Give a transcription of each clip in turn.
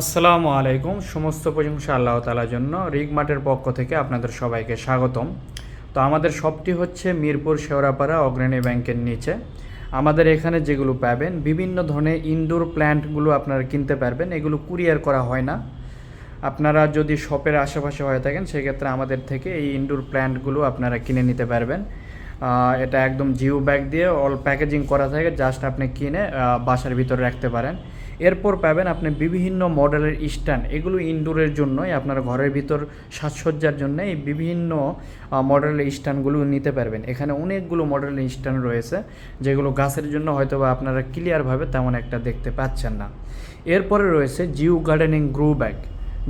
আসসালামু আলাইকুম। সমস্ত প্রশংসা আল্লাহ তালার জন্য। রিগ মার্টের পক্ষ থেকে আপনাদের সবাইকে স্বাগতম। তো আমাদের শপটি হচ্ছে মিরপুর শেওড়াপাড়া অগ্রণী ব্যাংকের নিচে। আমাদের এখানে যেগুলো পাবেন, বিভিন্ন ধরনের ইনডোর প্ল্যান্টগুলো আপনারা কিনতে পারবেন। এগুলো কুরিয়ার করা হয় না। আপনারা যদি শপের আশেপাশে হয়ে থাকেন, সেক্ষেত্রে আমাদের থেকে এই ইনডোর প্ল্যান্টগুলো আপনারা কিনে নিতে পারবেন। এটা একদম জিও ব্যাগ দিয়ে, অল প্যাকেজিং করা থাকে। জাস্ট আপনি কিনে বাসার ভিতরে রাখতে পারেন। এরপর পাবেন আপনি বিভিন্ন মডেলের স্ট্যান্ড। এগুলো ইনডোরের জন্যই, আপনার ঘরের ভিতর সাজসজ্জার জন্য এই বিভিন্ন মডেলের স্ট্যান্ডগুলো নিতে পারবেন। এখানে অনেকগুলো মডেলের স্ট্যান্ড রয়েছে, যেগুলো গাছের জন্য হয়তো বা আপনারা ক্লিয়ারভাবে তেমন একটা দেখতে পাচ্ছেন না। এরপরে রয়েছে জিও গার্ডেনিং গ্রো ব্যাগ,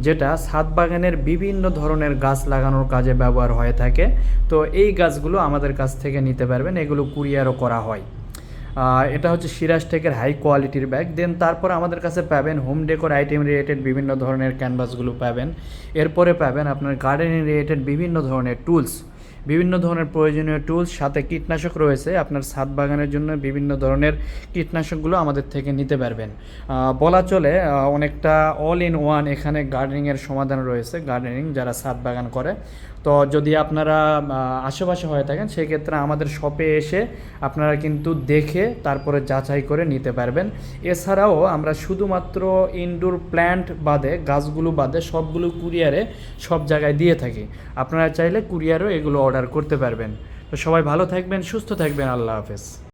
যেটা ছাদ বাগানের বিভিন্ন ধরনের গাছ লাগানোর কাজে ব্যবহার হয়ে থাকে। তো এই গাছগুলো আমাদের কাছ থেকে নিতে পারবেন, এগুলো কুরিয়ারও করা হয়। এটা হচ্ছে সিরাজ টেকের হাই কোয়ালিটির ব্যাগ দেন তারপর আমাদের কাছে পাবেন হোম ডেকোর আইটেম রিলেটেড বিভিন্ন ধরনের ক্যানভাসগুলো পাবেন। এরপরে পাবেন আপনার গার্ডেনিং রিলেটেড বিভিন্ন ধরনের টুলস বিভিন্ন ধরনের প্রয়োজনীয় টুলস সাথে কীটনাশক রয়েছে। আপনার ছাদ বাগানের জন্য বিভিন্ন ধরনের কীটনাশকগুলো আমাদের থেকে নিতে পারবেন। বলা চলে অনেকটা অল ইন ওয়ান এখানে গার্ডেনিংয়ের সমাধান রয়েছে গার্ডেনিং যারা ছাদ বাগান করে। তো যদি আপনারা আশেপাশে হয়ে থাকেন, সেক্ষেত্রে আমাদের শপে এসে আপনারা কিন্তু দেখে তারপরে যাচাই করে নিতে পারবেন। এছাড়াও আমরা শুধুমাত্র ইনডোর প্ল্যান্ট বাদে, গাছগুলো বাদে, সবগুলো কুরিয়ারে সব জায়গায় দিয়ে থাকি। আপনারা চাইলে কুরিয়ারও এগুলো অর্ডার করতে পারবেন। তো সবাই ভালো থাকবেন সুস্থ থাকবেন আল্লাহ হাফেজ।